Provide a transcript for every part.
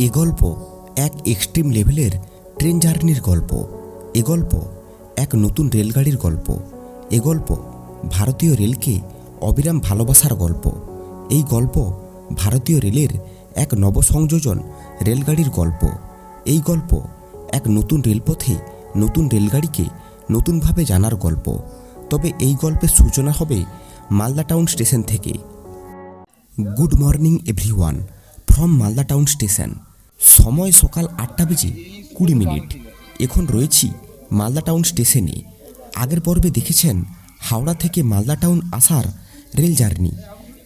এ গল্প এক এক্সট্রিম লেভেলের ট্রেন জার্নির গল্প। এ গল্প এক নতুন রেলগাড়ির গল্প। এ গল্প ভারতীয় রেলকে অবিরাম ভালোবাসার গল্প। এই গল্প ভারতীয় রেলের এক নবসংযোজন রেলগাড়ির গল্প। এই গল্প এক নতুন রেলপথে নতুন রেলগাড়িকে নতুনভাবে জানার গল্প। তবে এই গল্পের সূচনা হবে মালদা টাউন স্টেশন থেকে। Good morning, everyone. From Malda town station. সময় সকাল আটটা বেজে কুড়ি মিনিট। এখন রয়েছি মালদা টাউন স্টেশনে। আগের পর্বে দেখেছেন হাওড়া থেকে মালদা টাউন আসার রেল জার্নি।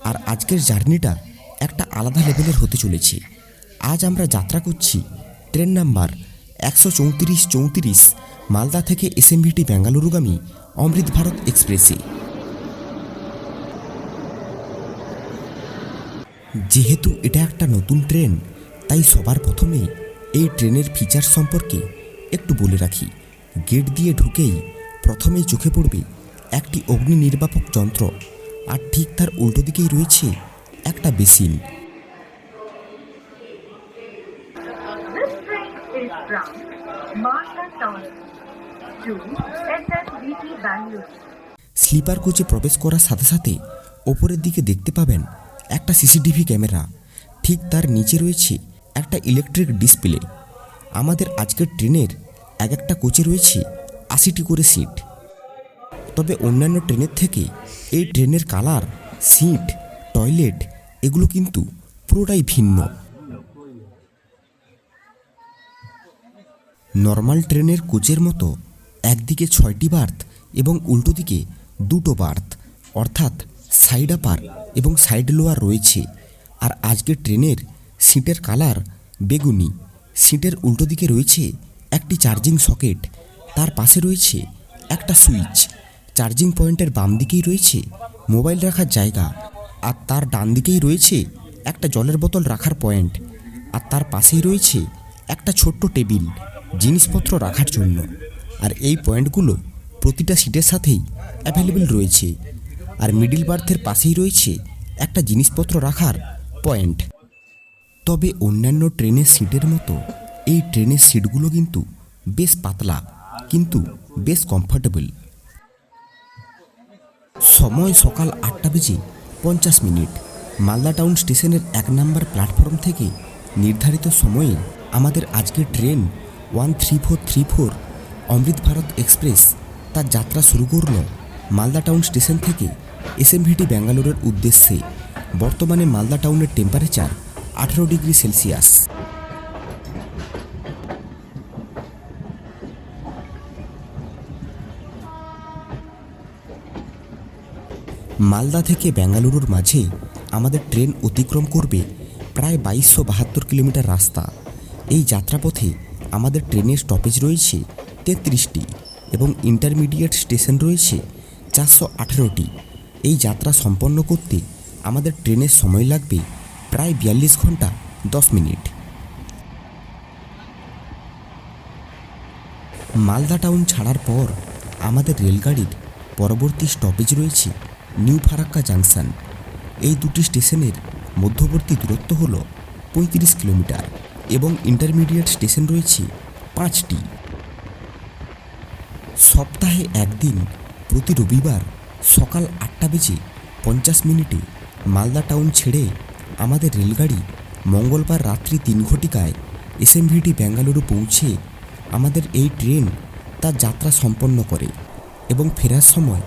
আর আজকের জার্নিটা একটা আলাদা লেভেলের হতে চলেছে। আজ আমরা যাত্রা করছি ট্রেন নাম্বার একশো চৌত্রিশ চৌত্রিশ মালদা থেকে এসএমভিটি বেঙ্গালুরুগামী অমৃত ভারত এক্সপ্রেসে। যেহেতু এটা একটা নতুন ট্রেন তাই সবার প্রথমে এই ট্রেনের ফিচার সম্পর্কে একটু বলে রাখি গেট দিয়ে ঢুকেই প্রথমেই চোখে পড়বে একটি অগ্নি নির্বাপক যন্ত্র, আর ঠিক তার উল্টো দিকেই রয়েছে একটা বেসিন. স্লিপার কোচে প্রবেশ করার সাথে সাথে ওপরের দিকে দেখতে পাবেন একটা সিসিটিভি ক্যামেরা ঠিক তার নিচে রয়েছে একটা ইলেকট্রিক ডিসপ্লে আমাদের আজকের ট্রেনের এক একটা কোচে রয়েছে আশিটি করে সিট তবে অন্যান্য ট্রেনের থেকে এই ট্রেনের কালার সিট টয়লেট এগুলো কিন্তু পুরোটাই ভিন্ন। নর্মাল ট্রেনের কোচের মতো একদিকে ছয়টি বার্থ এবং উল্টো দিকে দুটো বার্থ অর্থাৎ সাইড আপার এবং সাইড লোয়ার রয়েছে। আর আজকের ট্রেনের সিটের কালার বেগুনি। সিটের উল্টো দিকে রয়েছে একটি চার্জিং সকেট। তার পাশে রয়েছে একটা সুইচ। চার্জিং পয়েন্টের বাম দিকেই রয়েছে মোবাইল রাখার জায়গা। আর তার ডান দিকেই রয়েছে একটা জলের বোতল রাখার পয়েন্ট। আর তার পাশেই রয়েছে একটা ছোট্ট টেবিল জিনিসপত্র রাখার জন্য। আর এই পয়েন্টগুলো প্রতিটা সিটের সাথেই অ্যাভেলেবেল রয়েছে। আর মিডিল বার্থের পাশেই রয়েছে একটা জিনিসপত্র রাখার পয়েন্ট। তবে অন্যান্য ট্রেনের সিটের মতো এই ট্রেনের সিটগুলো কিন্তু বেশ পাতলা, কিন্তু বেশ কমফোর্টেবল সময় সকাল আটটা বেজে পঞ্চাশ মিনিট। মালদা টাউন স্টেশনের এক নম্বর প্ল্যাটফর্ম থেকে নির্ধারিত সময়ে আমাদের আজকের train one three four three four Amrit Bharat express তার যাত্রা শুরু করল মালদা টাউন স্টেশন থেকে এসএমভিটি ব্যাঙ্গালোরের উদ্দেশ্যে। বর্তমানে মালদা টাউনের টেম্পারেচার আঠেরো ডিগ্রি সেলসিয়াস। মালদা থেকে বেঙ্গালুরুর মাঝে আমাদের ট্রেন অতিক্রম করবে প্রায় বাইশশো বাহাত্তর কিলোমিটার রাস্তা। এই যাত্রাপথে আমাদের ট্রেনের স্টপেজ রয়েছে তেত্রিশটি এবং ইন্টারমিডিয়েট স্টেশন রয়েছে চারশো আঠেরোটি। এই যাত্রা সম্পন্ন করতে আমাদের ট্রেনের সময় লাগবে প্রায় বিয়াল্লিশ ঘণ্টা, দশ মিনিট। মালদা টাউন ছাড়ার পর আমাদের রেলগাড়ির পরবর্তী স্টপেজ রয়েছে নিউ ফারাক্কা জাংশন। এই দুটি স্টেশনের মধ্যবর্তী দূরত্ব হল পঁয়ত্রিশ কিলোমিটার এবং ইন্টারমিডিয়েট স্টেশন রয়েছে পাঁচটি। সপ্তাহে একদিন প্রতি রবিবার সকাল আটটা বেজে পঞ্চাশ মিনিটে মালদা টাউন ছেড়ে আমাদের রেলগাড়ি মঙ্গলবার রাত্রি তিন ঘটিকায় এসএমভিটি বেঙ্গালুরু পৌঁছে আমাদের এই ট্রেন তার যাত্রা সম্পন্ন করে এবং ফেরার সময়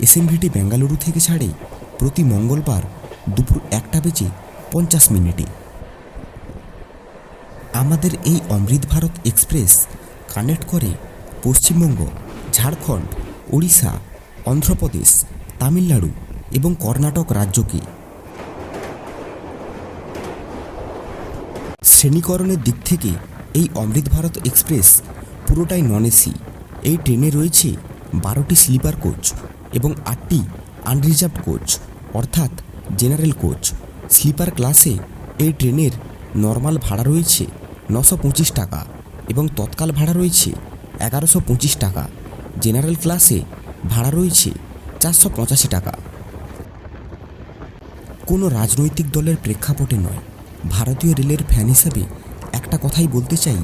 এসএমভিটি বেঙ্গালুরু থেকে ছাড়ে প্রতি মঙ্গলবার দুপুর একটা বেজে পঞ্চাশ মিনিটে। আমাদের এই অমৃত ভারত এক্সপ্রেস কানেক্ট করে পশ্চিমবঙ্গ, ঝাড়খণ্ড, ওড়িশা, অন্ধ্রপ্রদেশ, তামিলনাড়ু এবং কর্ণাটক রাজ্যকে শ্রেণীকরণের দিক থেকে এই অমৃত ভারত এক্সপ্রেস পুরোটাই নন এসি এই ট্রেনে রয়েছে বারোটি স্লিপার কোচ এবং আটটি আনরিজার্ভ কোচ, অর্থাৎ জেনারেল কোচ। স্লিপার ক্লাসে এই ট্রেনের নর্মাল ভাড়া রয়েছে নশো পঁচিশ টাকা এবং তৎকাল ভাড়া রয়েছে এগারোশো পঁচিশ টাকা। জেনারেল ক্লাসে ভাড়া রয়েছে চারশো পঁচাশি টাকা। কোনো রাজনৈতিক দলের প্রেক্ষাপটে নয়। ভারতীয় রেলের ফ্যান হিসাবে একটা কথাই বলতে চাই।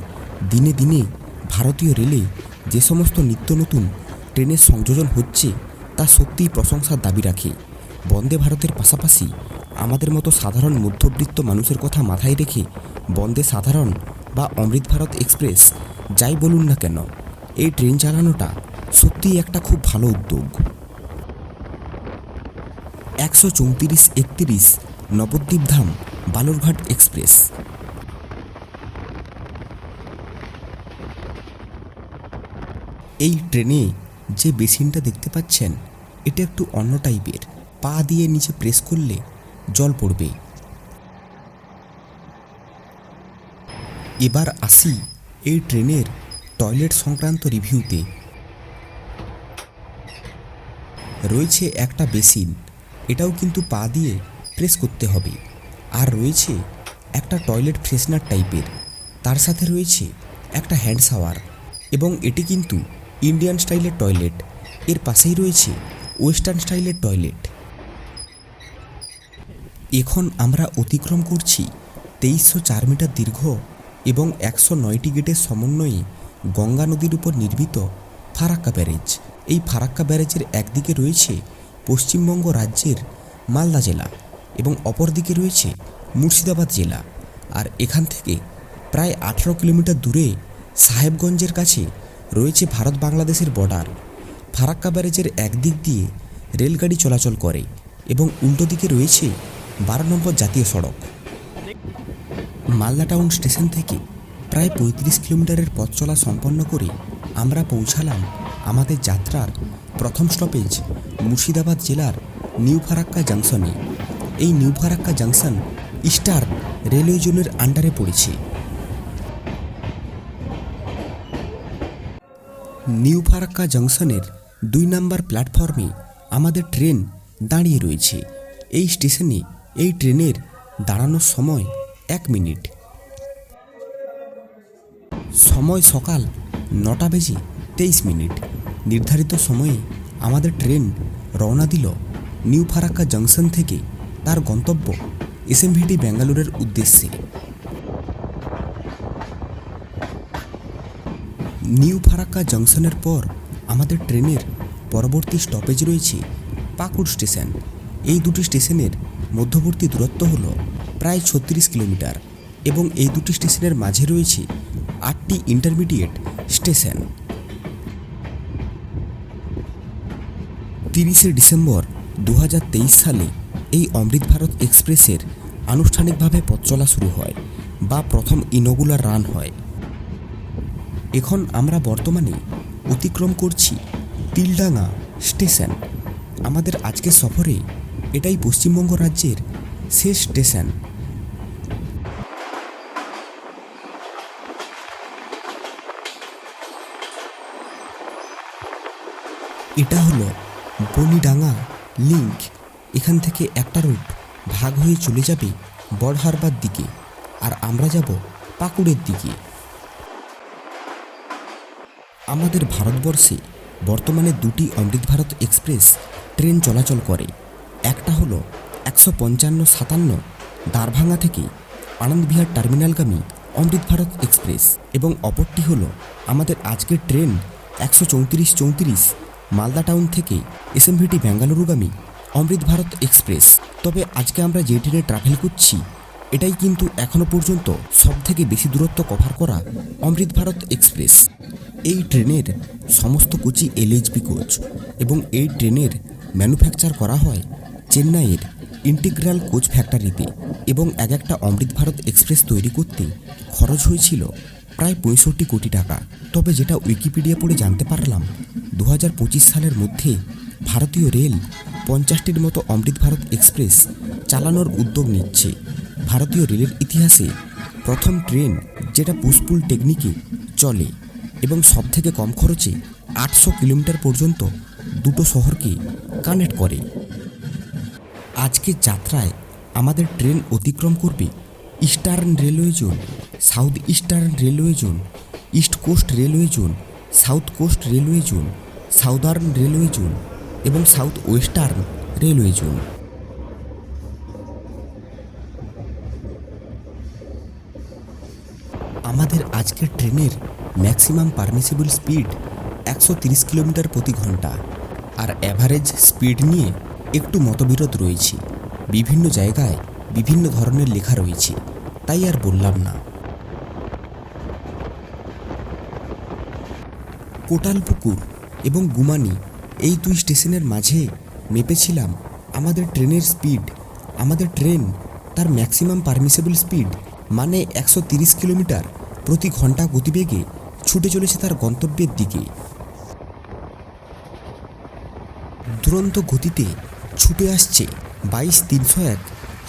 দিনে দিনে ভারতীয় রেলে যে সমস্ত নিত্য নতুন ট্রেনের সংযোজন হচ্ছে, তা সত্যিই প্রশংসার দাবি রাখে। বন্দে ভারতের পাশাপাশি আমাদের মতো সাধারণ মধ্যবিত্ত মানুষের কথা মাথায় রেখে বন্দে সাধারণ বা অমৃত ভারত এক্সপ্রেস, যাই বলুন না কেন, এই ট্রেন চালানোটা সত্যিই একটা খুব ভালো উদ্যোগ। একশো চৌত্রিশ একত্রিশ নবদ্বীপ ধাম বালুরঘাট এক্সপ্রেস। এই ট্রেনে যে বেসিনটা দেখতে পাচ্ছেন, এটা একটু অন্য টাইপের। পা দিয়ে নিচে প্রেস করলে জল পড়বে এবার আসি এই ট্রেনের টয়লেট সংক্রান্ত রিভিউতে। রয়েছে একটা বেসিন, এটাও কিন্তু পা দিয়ে প্রেস করতে হবে। আর রয়েছে একটা টয়লেট ফ্রেশনার টাইপের তার সাথে রয়েছে একটা হ্যান্ড শাওয়ার এবং এটি কিন্তু ইন্ডিয়ান স্টাইলের টয়লেট এর পাশেই রয়েছে ওয়েস্টার্ন স্টাইলের টয়লেট এখন আমরা অতিক্রম করছি তেইশশো চার মিটার দীর্ঘ এবং একশো নয়টি গেটের সমন্বয়ে গঙ্গা নদীর উপর নির্মিত ফারাক্কা ব্যারেজ। এই ফারাক্কা ব্যারেজের একদিকে রয়েছে পশ্চিমবঙ্গ রাজ্যের মালদা জেলা। এবং অপরদিকে রয়েছে মুর্শিদাবাদ জেলা। আর এখান থেকে প্রায় আঠারো কিলোমিটার দূরে সাহেবগঞ্জের কাছে রয়েছে ভারত বাংলাদেশের বর্ডার ফারাক্কা ব্যারেজের একদিক দিয়ে রেলগাড়ি চলাচল করে এবং উল্টো দিকে রয়েছে বারো নম্বর জাতীয় সড়ক। মালদা টাউন স্টেশন থেকে প্রায় পঁয়ত্রিশ কিলোমিটারের পথ চলা সম্পন্ন করে আমরা পৌঁছালাম আমাদের যাত্রার প্রথম স্টপেজ মুর্শিদাবাদ জেলার নিউ ফারাক্কা জাংশনে এই new Farakka junction star railway জোনের আন্ডারে পড়েছে। নিউ ফারাক্কা জংশনের দুই নম্বর প্ল্যাটফর্মে আমাদের ট্রেন দাঁড়িয়ে রয়েছে। এই স্টেশনে এই ট্রেনের দাঁড়ানোর সময় এক মিনিট। সময় সকাল নটা বেজে তেইশ মিনিট। নির্ধারিত সময়ে আমাদের ট্রেন রওনা দিল নিউ ফারাক্কা জংশন থেকে। তার গন্তব্য এসএমভিটি ব্যাঙ্গালোরের উদ্দেশ্যে। নিউ ফারাক্কা জংশনের পর আমাদের ট্রেনের পরবর্তী স্টপেজ রয়েছে পাকুড় স্টেশন। এই দুটি স্টেশনের মধ্যবর্তী দূরত্ব হল প্রায় ছত্রিশ কিলোমিটার এবং এই দুটি স্টেশনের মাঝে রয়েছে আটটি ইন্টারমিডিয়েট স্টেশন। তিরিশে ডিসেম্বর দু হাজার তেইশ সালে এই অমৃত ভারত এক্সপ্রেসের আনুষ্ঠানিকভাবে পথ চলা শুরু হয় বা প্রথম ইনগুলার রান হয়। এখন আমরা বর্তমানে অতিক্রম করছি তিলডাঙ্গা স্টেশন। আমাদের আজকের সফরে এটাই পশ্চিমবঙ্গ রাজ্যের শেষ স্টেশন। এটা হলো বলিডাঙ্গা লিঙ্ক। এখান থেকে একটা রুট ভাগ হয়ে চলে যাবে বড়হারবার দিকে, আর আমরা যাব পাকুড়ের দিকে। আমাদের ভারতবর্ষে বর্তমানে দুটি অমৃত ভারত এক্সপ্রেস ট্রেন চলাচল করে। একটা হলো একশো পঞ্চান্ন সাতান্ন দারভাঙ্গা থেকে আনন্দবিহার টার্মিনালগামী অমৃত ভারত এক্সপ্রেস এবং অপরটি হলো আমাদের আজকের ট্রেন একশো চৌত্রিশ চৌত্রিশ মালদা টাউন থেকে এসএমভিটি বেঙ্গালুরুগামী অমৃত ভারত এক্সপ্রেস। তবে আজকে আমরা যে ট্রেনে ট্রাভেল করছি, এটাই কিন্তু এখনও পর্যন্ত সব থেকে বেশি দূরত্ব কভার করা অমৃত ভারত এক্সপ্রেস। এই ট্রেনের সমস্ত কোচই এলএইচবি কোচ এবং এই ট্রেনের ম্যানুফ্যাকচার করা হয় চেন্নাইয়ের ইন্টিগ্রাল কোচ ফ্যাক্টরিতে এবং এক একটা অমৃত ভারত এক্সপ্রেস তৈরি করতে খরচ হয়েছিল প্রায় পঁয়ষট্টি কোটি টাকা। তবে যেটা উইকিপিডিয়া পড়ে জানতে পারলাম দু হাজার পঁচিশ সালের মধ্যে ভারতীয় রেল পঞ্চাশটির মতো অমৃত ভারত এক্সপ্রেস চালানোর উদ্যোগ নিচ্ছে। ভারতীয় রেলের ইতিহাসে প্রথম ট্রেন যেটা পুষ্পুল টেকনিকে চলে এবং সব থেকে কম খরচে আটশো কিলোমিটার পর্যন্ত দুটো শহরকে কানেক্ট করে। আজকে যাত্রায় আমাদের ট্রেন অতিক্রম করবে eastern railway zone, south eastern railway zone, east coast railway zone, south coast railway zone, southern railway zone. এবং সাউথ ওয়েস্টার্ন রেলওয়ে জোন। আমাদের আজকের ট্রেনের ম্যাক্সিমাম পারমিসিবল স্পিড একশো তিরিশ কিলোমিটার প্রতি ঘণ্টা আর অ্যাভারেজ স্পিড নিয়ে একটু মতবিরোধ রয়েছে। বিভিন্ন জায়গায় বিভিন্ন ধরনের লেখা রয়েছে, তাই আর বললাম না। কোটালপুকুর এবং গুমানি এই দুই স্টেশনের মাঝে মেপেছিলাম আমাদের ট্রেনের স্পিড। আমাদের ট্রেন তার ম্যাক্সিমাম পারমিসেবল স্পিড মানে একশো তিরিশ কিলোমিটার প্রতি ঘণ্টা গতিবেগে ছুটে চলেছে তার গন্তব্যের দিকে। দুরন্ত গতিতে ছুটে আসছে বাইশ তিনশো এক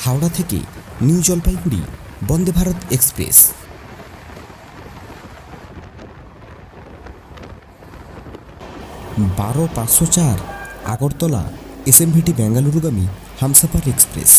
হাওড়া থেকে নিউ জলপাইগুড়ি বন্দে ভারত এক্সপ্রেস। বারো পাঁচশো চার Agartala SMVT বেঙ্গালুরুগামী Humsafar express.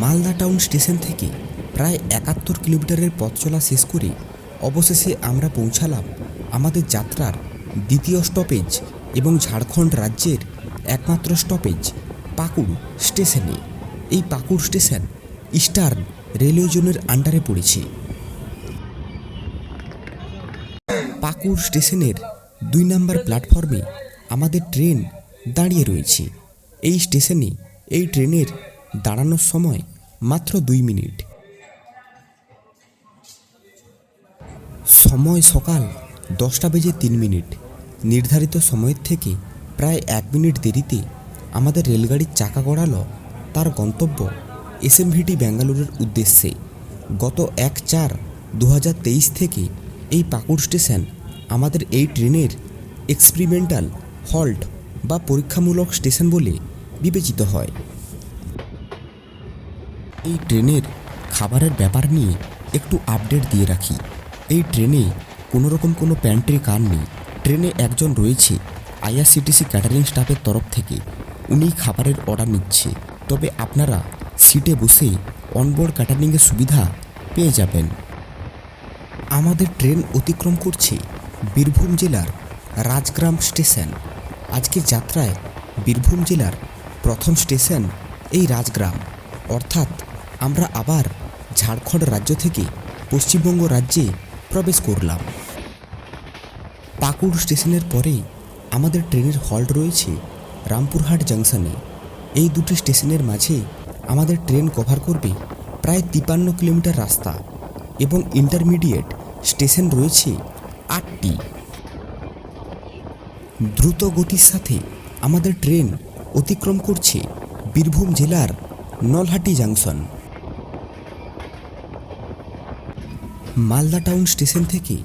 Malda town station থেকে প্রায় একাত্তর কিলোমিটারের পথ চলা শেষ করে অবশেষে আমরা পৌঁছালাম আমাদের যাত্রার দ্বিতীয় স্টপেজ এবং ঝাড়খণ্ড রাজ্যের একমাত্র স্টপেজ পাকুড় স্টেশনে এই পাকুড় স্টেশন ইস্টার্ন রেলওয়ে জোনের আন্ডারে পড়েছে। পাকুড় স্টেশনের দুই নম্বর প্ল্যাটফর্মে আমাদের ট্রেন দাঁড়িয়ে রয়েছে। এই স্টেশনে এই ট্রেনের দাঁড়ানোর সময় মাত্র দুই মিনিট। সময় সকাল দশটা বেজে তিন মিনিট। নির্ধারিত সময়ের থেকে প্রায় এক মিনিট দেরিতে আমাদের রেলগাড়ির চাকা গড়ালো তার গন্তব্য এসএমভিটি বেঙ্গালুরুর উদ্দেশ্যে। গত এক চার দু থেকে এই পাকুড় স্টেশন আমাদের এই ট্রেনের এক্সপেরিমেন্টাল হল্ট বা পরীক্ষামূলক স্টেশন বলে বিবেচিত হয়। এই ট্রেনের খাবারের ব্যাপার নিয়ে একটু আপডেট দিয়ে রাখি। এই ট্রেনে কোনো রকম কোনো প্যান্ট্রি কার নেই। ট্রেনে একজন রয়েছে আইআরসিটিসি ক্যাটারিং স্টাফের তরফ থেকে। উনি খাবারের অর্ডার নিচ্ছে। তবে আপনারা সিটে বসে অনবোর্ড ক্যাটারিংয়ের সুবিধা পেয়ে যাবেন। আমাদের ট্রেন অতিক্রম করছে বীরভূম জেলার রাজগ্রাম স্টেশন। আজকের যাত্রায় বীরভূম জেলার প্রথম স্টেশন এই রাজগ্রাম। অর্থাৎ আমরা আবার ঝাড়খণ্ড রাজ্য থেকে পশ্চিমবঙ্গ রাজ্যে প্রবেশ করলাম। পাকুড় স্টেশনের পরে আমাদের ট্রেনের হল্ট রয়েছে রামপুরহাট জাংশনে। এই দুটি স্টেশনের মাঝে আমাদের ট্রেন কভার করবে প্রায় তিপান্ন কিলোমিটার রাস্তা এবং ইন্টারমিডিয়েট স্টেশন রয়েছে আটটি। দ্রুত গতির সাথে আমাদের ট্রেন অতিক্রম করছে বীরভূম জেলার Nalhati junction. Malda town station থেকে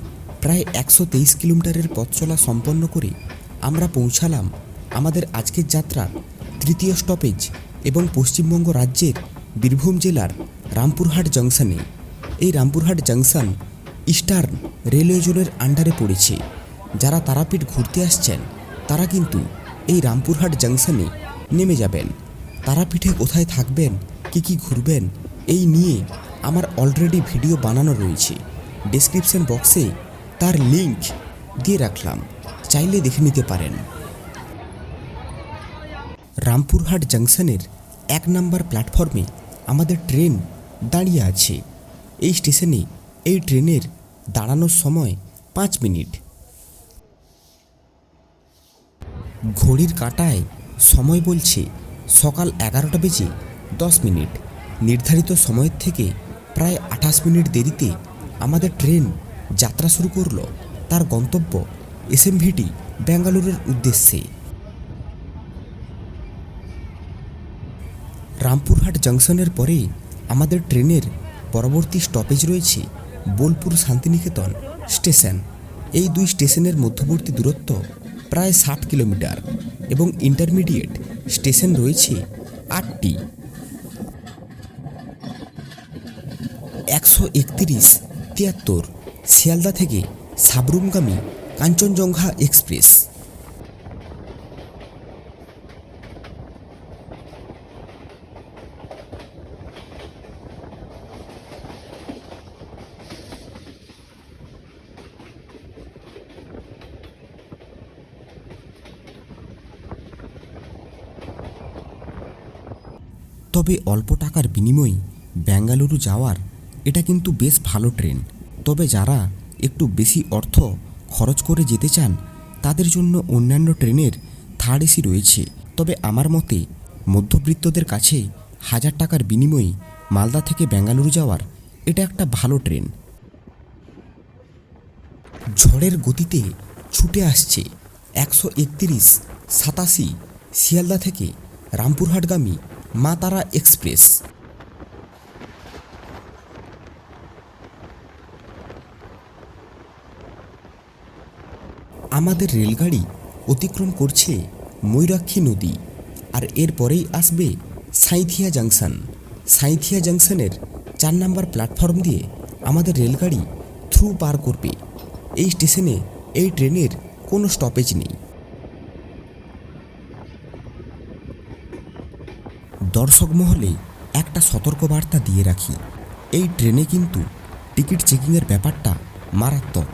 প্রায় একশো তেইশ কিলোমিটারের পথ চলা সম্পন্ন করে আমরা পৌঁছালাম আমাদের আজকের যাত্রার তৃতীয় স্টপেজ এবং পশ্চিমবঙ্গ রাজ্যের বীরভূম জেলার রামপুরহাট জংশনে এই রামপুরহাট জংশন ইস্টার্ন রেলওয়ে জোনের আন্ডারে পড়েছে। যারা তারাপীঠ ঘুরতে আসছেন, তারা কিন্তু এই রামপুরহাট জংশনে নেমে যাবেন। তারাপীঠে কোথায় থাকবেন, কি কি ঘুরবেন, এই নিয়ে আমার অলরেডি ভিডিও বানানো রয়েছে। ডেসক্রিপশন বক্সে তার লিংক দিয়ে রাখলাম। চাইলে দেখে নিতে পারেন। রামপুরহাট জাংশনের এক নম্বর প্ল্যাটফর্মে আমাদের ট্রেন দাঁড়িয়ে আছে। এই স্টেশনে এই ট্রেনের দাঁড়ানোর সময় পাঁচ মিনিট। ঘড়ির কাঁটায় সময় বলছে সকাল এগারোটা বেজে দশ মিনিট। নির্ধারিত সময়ের থেকে প্রায় আঠাশ মিনিট দেরিতে আমাদের ট্রেন যাত্রা শুরু করল। তার গন্তব্য এসএমভিটি বেঙ্গালুরুর উদ্দেশ্যে। রামপুরহাট জংশনের পরে আমাদের ট্রেনের পরবর্তী স্টপেজ রয়েছে বোলপুর শান্তিনিকেতন স্টেশন। এই দুই স্টেশনের মধ্যবর্তী দূরত্ব প্রায় ষাট কিলোমিটার এবং ইন্টারমিডিয়েট স্টেশন রয়েছে আটটি। একশো একতিরিশ তিয়াত্তর, শিয়ালদা থেকে সাবরুমগামী কাঞ্চনজঙ্ঘা এক্সপ্রেস। তবে অল্প টাকার বিনিময়ে বেঙ্গালুরু যাওয়ার এটা কিন্তু বেশ ভালো ট্রেন। তবে যারা একটু বেশি অর্থ খরচ করে যেতে চান, তাদের জন্য অন্যান্য ট্রেনের থার্ড এসি রয়েছে। তবে আমার মতে মধ্যবিত্তদের কাছে হাজার টাকার বিনিময়ে মালদা থেকে বেঙ্গালুরু যাওয়ার এটা একটা ভালো ট্রেন। ঝড়ের গতিতে ছুটে আসছে একশো একতিরিশ সাতাশি শিয়ালদা থেকে রামপুরহাটগামী মা তারা এক্সপ্রেস। আমাদের রেলগাড়ি অতিক্রম করছে ময়ূরাক্ষী নদী আর এরপরেই আসবে সাঁইথিয়া জাংশন। সাঁইথিয়া জাংশনের চার নম্বর প্ল্যাটফর্ম দিয়ে আমাদের রেলগাড়ি থ্রু পার করবে। এই স্টেশনে এই ট্রেনের কোনো স্টপেজ নেই। দর্শক মহলে একটা সতর্কবার্তা দিয়ে রাখি। এই ট্রেনে কিন্তু টিকিট চেকিংয়ের ব্যাপারটা মারাত্মক।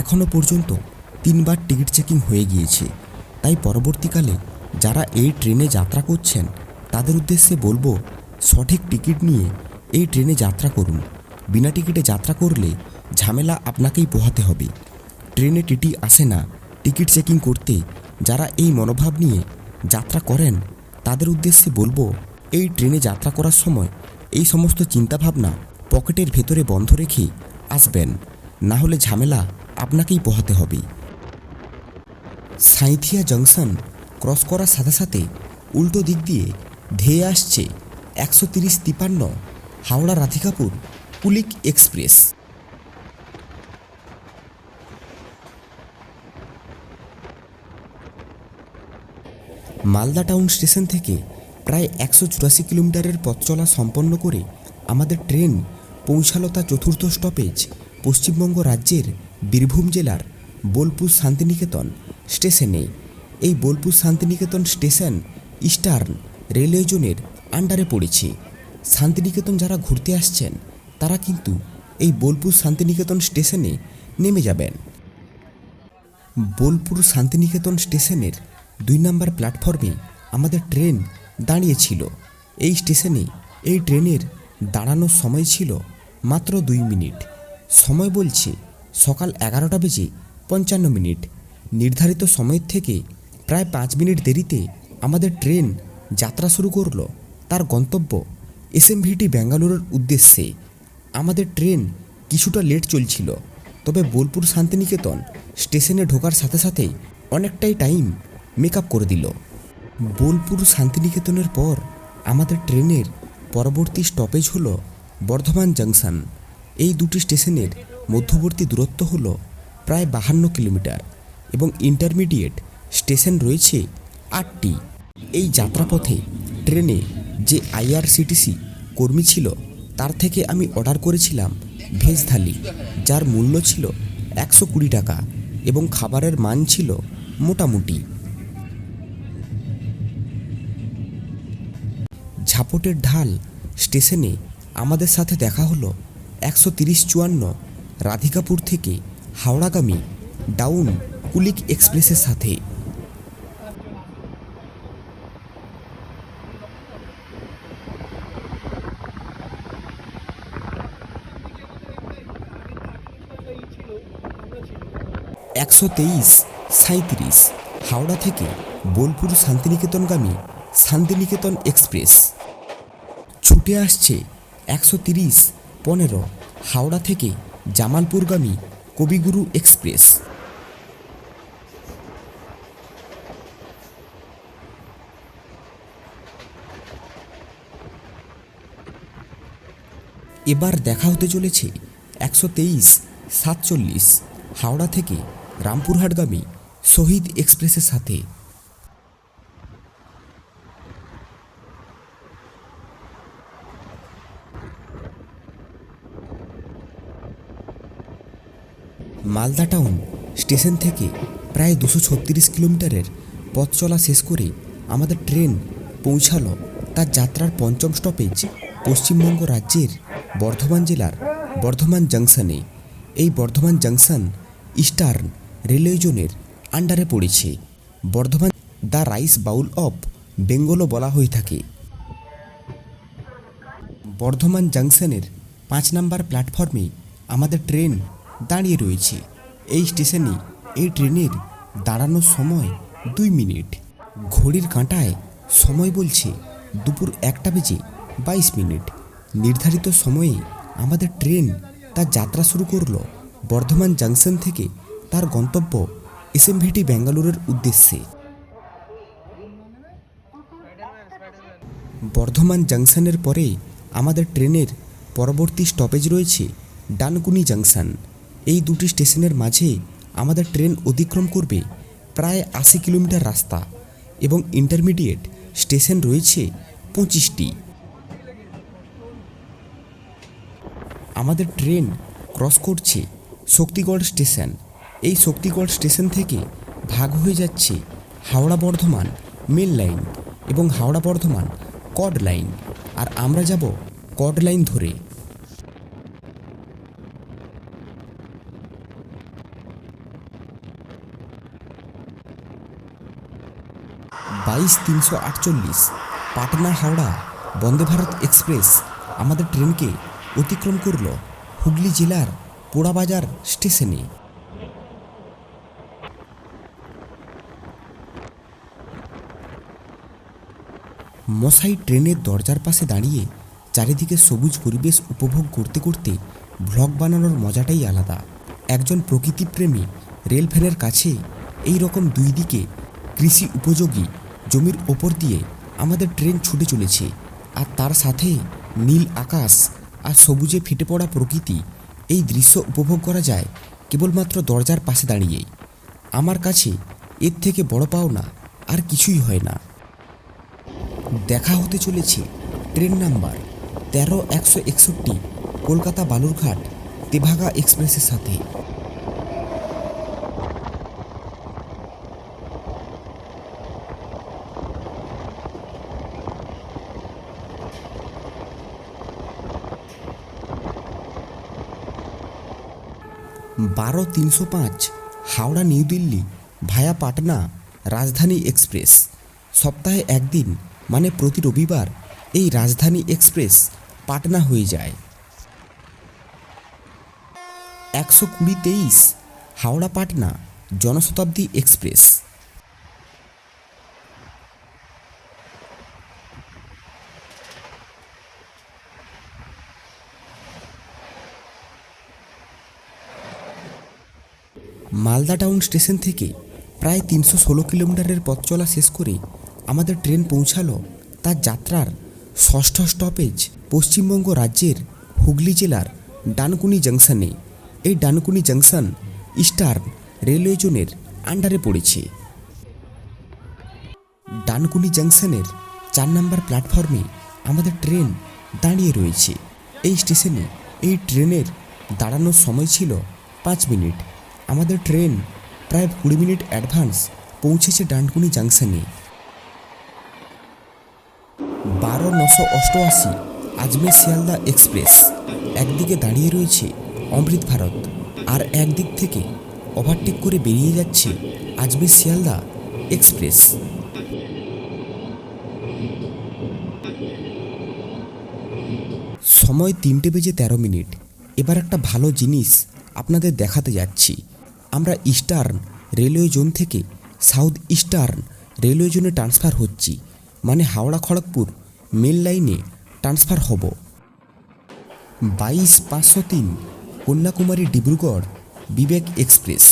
এখনও পর্যন্ত তিনবার টিকিট চেকিং হয়ে গিয়েছে। তাই পরবর্তীকালে যারা এই ট্রেনে যাত্রা করছেন, তাদের উদ্দেশ্যে বলব সঠিক টিকিট নিয়ে এই ট্রেনে যাত্রা করুন। বিনা টিকিটে যাত্রা করলে ঝামেলা আপনাকেই পোহাতে হবে। ট্রেনে টিটি আসে না, টিকিট চেকিং করতে যারা এই মনোভাব নিয়ে যাত্রা করেন, তাদের উদ্দেশ্যে বলব এই ট্রেনে যাত্রা করার সময় এই সমস্ত চিন্তাভাবনা পকেটের ভেতরে বন্ধ রেখে আসবেন। না হলে ঝামেলা আপনাকেই পোহাতে হবে। সাঁইথিয়া জংশন ক্রস করার সাথে সাথে উল্টো দিক দিয়ে ধেয়ে আসছে একশো তিরিশ তিপান্ন Howrah Radhikapur Kulik express. Malda town station থেকে প্রায় একশো চুরাশি কিলোমিটারের পথ চলা সম্পন্ন করে আমাদের ট্রেন পৌঁছালো তার চতুর্থ স্টপেজ পশ্চিমবঙ্গ রাজ্যের বীরভূম জেলার বোলপুর শান্তিনিকেতন স্টেশনে। এই Bolpur Santiniketan station eastern railway জোনের আন্ডারে পড়েছে। শান্তিনিকেতন যারা ঘুরতে আসছেন, তারা কিন্তু এই বোলপুর শান্তিনিকেতন স্টেশনে নেমে যাবেন। বোলপুর শান্তিনিকেতন স্টেশনের দুই নম্বর প্ল্যাটফর্মে আমাদের ট্রেন দাঁড়িয়েছিল। এই স্টেশনে এই ট্রেনের দাঁড়ানোর সময় ছিল মাত্র দুই মিনিট। সময় বলছে সকাল এগারোটা বেজে পঞ্চান্ন মিনিট। নির্ধারিত সময়ের থেকে প্রায় পাঁচ মিনিট দেরিতে আমাদের ট্রেন যাত্রা শুরু করল। তার গন্তব্য এসএমভিটি বেঙ্গালুরুর উদ্দেশ্যে। আমাদের ট্রেন কিছুটা লেট চলছিল, তবে বোলপুর শান্তিনিকেতন স্টেশনে ঢোকার সাথে সাথেই অনেকটাই টাইম মেক করে দিল। বোলপুর শান্তিনিকেতনের পর আমাদের ট্রেনের পরবর্তী স্টপেজ হল বর্ধমান জাংশন এই দুটি স্টেশনের মধ্যবর্তী দূরত্ব হল প্রায় বাহান্ন কিলোমিটার এবং ইন্টারমিডিয়েট স্টেশন রয়েছে আটটি। এই যাত্রাপথে ট্রেনে যে আইআরসিটিসি কর্মী ছিল, তার থেকে আমি অর্ডার করেছিলাম ভেজ থালি, যার মূল্য ছিল একশো কুড়ি টাকা এবং খাবারের মান ছিল মোটামুটি ঝাপটের ঢাল স্টেশনে আমাদের সাথে দেখা হলো একশো তিরিশ চুয়ান্ন রাধিকাপুর থেকে হাওড়াগামী ডাউন কুলিক এক্সপ্রেসের সাথে। একশো তেইশ সাঁইত্রিশ হাওড়া থেকে বোলপুর শান্তিনিকেতনগামী শান্তিনিকেতন এক্সপ্রেস। ছুটে আসছে একশো তিরিশ পনেরো হাওড়া থেকে জামালপুরগামী কবিগুরু এক্সপ্রেস। এবার দেখা হতে চলেছে একশো তেইশ সাতচল্লিশ হাওড়া থেকে রামপুরহাটগামী শহীদ এক্সপ্রেসের সাথে। মালদা টাউন স্টেশন থেকে প্রায় দুশো ছত্রিশ কিলোমিটারের পথ চলা শেষ করে আমাদের ট্রেন পৌঁছালো তার যাত্রার পঞ্চম স্টপেজ পশ্চিমবঙ্গ রাজ্যের বর্ধমান জেলার বর্ধমান জাংশনে এই বর্ধমান জাংশন ইস্টার্ন রেলওয়ে জোনের আন্ডারে পড়েছে। Bardhaman the rice bowl of বেঙ্গলও বলা হয়ে থাকে। বর্ধমান জাংশনের পাঁচ নাম্বার প্ল্যাটফর্মে আমাদের ট্রেন দাঁড়িয়ে রয়েছে। এই স্টেশনে এই ট্রেনের দাঁড়ানোর সময় দুই মিনিট। ঘড়ির কাঁটায় সময় বলছে দুপুর একটা বেজে বাইশ মিনিট। নির্ধারিত সময়ে আমাদের ট্রেন তার যাত্রা শুরু করল বর্ধমান জাংশন থেকে তার গন্তব্য এসএমভিটি ব্যাঙ্গালোরের উদ্দেশ্যে। বর্ধমান জাংশনের পরে আমাদের ট্রেনের পরবর্তী স্টপেজ রয়েছে ডানকুনি জাংশন। এই দুটি স্টেশনের মাঝে আমাদের ট্রেন অতিক্রম করবে প্রায় আশি কিলোমিটার রাস্তা এবং ইন্টারমিডিয়েট স্টেশন রয়েছে পঁচিশটি। আমাদের ট্রেন ক্রস করছে শক্তিগড় স্টেশন। এই শক্তিগড় স্টেশন থেকে ভাগ হয়ে যাচ্ছে হাওড়া বর্ধমান মেল লাইন এবং হাওড়া বর্ধমান কড লাইন। আর আমরা যাব কড লাইন ধরে। বাইশ তিনশো আটচল্লিশ, পাটনা হাওড়া, বন্দে ভারত এক্সপ্রেস আমাদের ট্রেনকে অতিক্রম করল হুগলি জেলার পোড়াবাজার স্টেশনে। মশাই ট্রেনের দরজার পাশে দাঁড়িয়ে চারিদিকে সবুজ পরিবেশ উপভোগ করতে করতে ভ্লগ বানানোর মজাটাই আলাদা। একজন প্রকৃতিপ্রেমী রেল ফ্যানের কাছে এই রকম দুই দিকে কৃষি উপযোগী জমির ওপর দিয়ে আমাদের ট্রেন ছুটে চলেছে। আর তার সাথে নীল আকাশ আর সবুজে ফেটে পড়া প্রকৃতি এই দৃশ্য উপভোগ করা যায় কেবলমাত্র দরজার পাশে দাঁড়িয়েই। আমার কাছে এর থেকে বড় পাওনা আর কিছুই হয় না। দেখা হতে চলেছে ট্রেন নাম্বার তেরো একশো একষট্টি কলকাতা বালুরঘাট তেভাগা এক্সপ্রেসের সাথে। বারো তিনশো পাঁচ, Howrah, new Delhi, via Patna, Rajdhani express. সপ্তাহে একদিন মানে প্রতি রবিবার, এই রাজধানী এক্সপ্রেস পাটনা হয়ে যায়। একশো কুড়ি তেইশ, Howrah Patna, Janshatabdi express. Malda town station থেকে প্রায় তিনশো ষোলো কিলোমিটারের পথ চলা শেষ করে আমাদের ট্রেন পৌঁছালো তার যাত্রার ষষ্ঠ স্টপেজ পশ্চিমবঙ্গ রাজ্যের হুগলি জেলার ডানকুনি জাংশনে এই ডানকুনি জাংশন ইস্টার্ন রেলওয়ে জোনের আন্ডারে পড়েছে। ডানকুনি জাংশনের চার নম্বর প্ল্যাটফর্মে আমাদের ট্রেন দাঁড়িয়ে রয়েছে। এই স্টেশনে এই ট্রেনের দাঁড়ানোর সময় ছিল পাঁচ মিনিট। আমাদের ট্রেন প্রায় কুড়ি মিনিট অ্যাডভান্স পৌঁছেছে ডানকুনি জাংশনে। বারো নশো অষ্টআশি আজমের শিয়ালদা এক্সপ্রেস একদিকে দাঁড়িয়ে রয়েছে অমৃত ভারত আর একদিক থেকে ওভারটেক করে বেরিয়ে যাচ্ছে আজমের শিয়ালদা এক্সপ্রেস। সময় তিনটে বেজে তেরো মিনিট। এবার একটা ভালো জিনিস আপনাদের দেখাতে যাচ্ছি। আমরা ইস্টার্ন রেলওয়ে জোন থেকে সাউথ ইস্টার্ন রেলওয়ে জোনে ট্রান্সফার হচ্ছি। মানে হাওড়া খড়গপুর মেল লাইনে ট্রান্সফার হব। বাইশ পাঁচশো তিন কন্যাকুমারী ডিব্রুগড় বিবেক এক্সপ্রেস।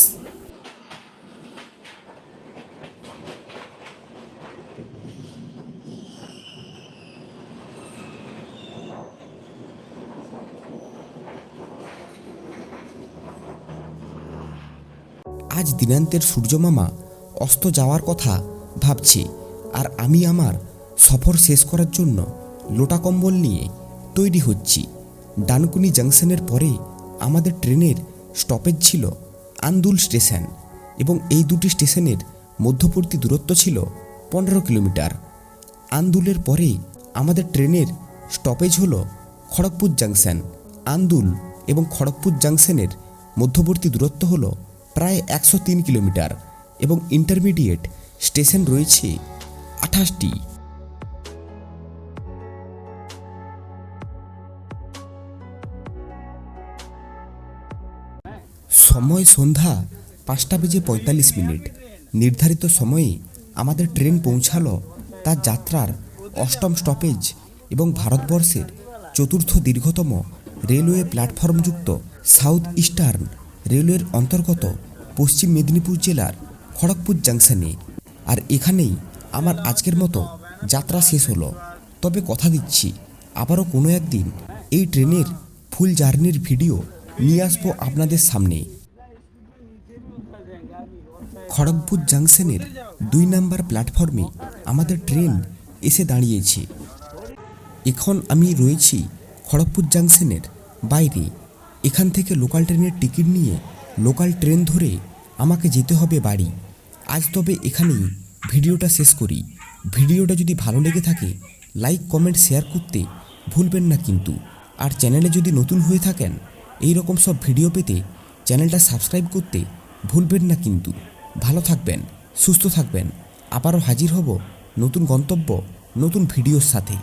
আজ দিনান্তের সূর্যমামা অস্ত যাওয়ার কথা ভাবছে, আর আমি আমার সফর শেষ করার জন্য লোটা কম্বল নিয়ে তৈরি হচ্ছি। ডানকুনি জাংশনের পরে আমাদের ট্রেনের স্টপেজ ছিল আন্দুল স্টেশন এবং এই দুটি স্টেশনের মধ্যবর্তী দূরত্ব ছিল পনেরো কিলোমিটার। আন্দুলের পরে আমাদের ট্রেনের স্টপেজ হলো খড়গপুর জাংশন। আন্দুল এবং খড়গপুর জাংশনের মধ্যবর্তী দূরত্ব হলো প্রায় একশো তিন কিলোমিটার এবং ইন্টারমিডিয়েট স্টেশন রয়েছে আঠাশটি। সময় সন্ধ্যা পাঁচটা বেজে পঁয়তাল্লিশ মিনিট। নির্ধারিত সময়ে আমাদের ট্রেন পৌঁছালো তার যাত্রার অষ্টম স্টপেজ এবং ভারতবর্ষের চতুর্থ দীর্ঘতম রেলওয়ে প্ল্যাটফর্মযুক্ত সাউথ ইস্টার্ন রেলওয়ের অন্তর্গত পশ্চিম মেদিনীপুর জেলার খড়গপুর জাংশনে। আর এখানেই আমার আজকের মতো যাত্রা শেষ হলো। তবে কথা দিচ্ছি, আবারও কোনো একদিন এই ট্রেনের ফুল জার্নির ভিডিও নিয়ে আসব আপনাদের সামনে। খড়গপুর জাংশনের দুই নাম্বার প্ল্যাটফর্মে আমাদের ট্রেন এসে দাঁড়িয়েছে। এখন আমি রয়েছি খড়গপুর জাংশনের বাইরে। এখান থেকে লোকাল ট্রেনের টিকিট নিয়ে লোকাল ট্রেন ধরে আমাকে যেতে হবে বাড়ি। আজ তবে এখানেই ভিডিওটা শেষ করি। ভিডিওটা যদি ভালো লেগে থাকে লাইক কমেন্ট শেয়ার করতে ভুলবেন না কিন্তু। আর চ্যানেলে যদি নতুন হয়ে থাকেন, এই রকম সব ভিডিও পেতে চ্যানেলটা সাবস্ক্রাইব করতে ভুলবেন না কিন্তু। ভালো থাকবেন, সুস্থ থাকবেন। আবারও হাজির হব নতুন গন্তব্য, নতুন ভিডিওর সাথে।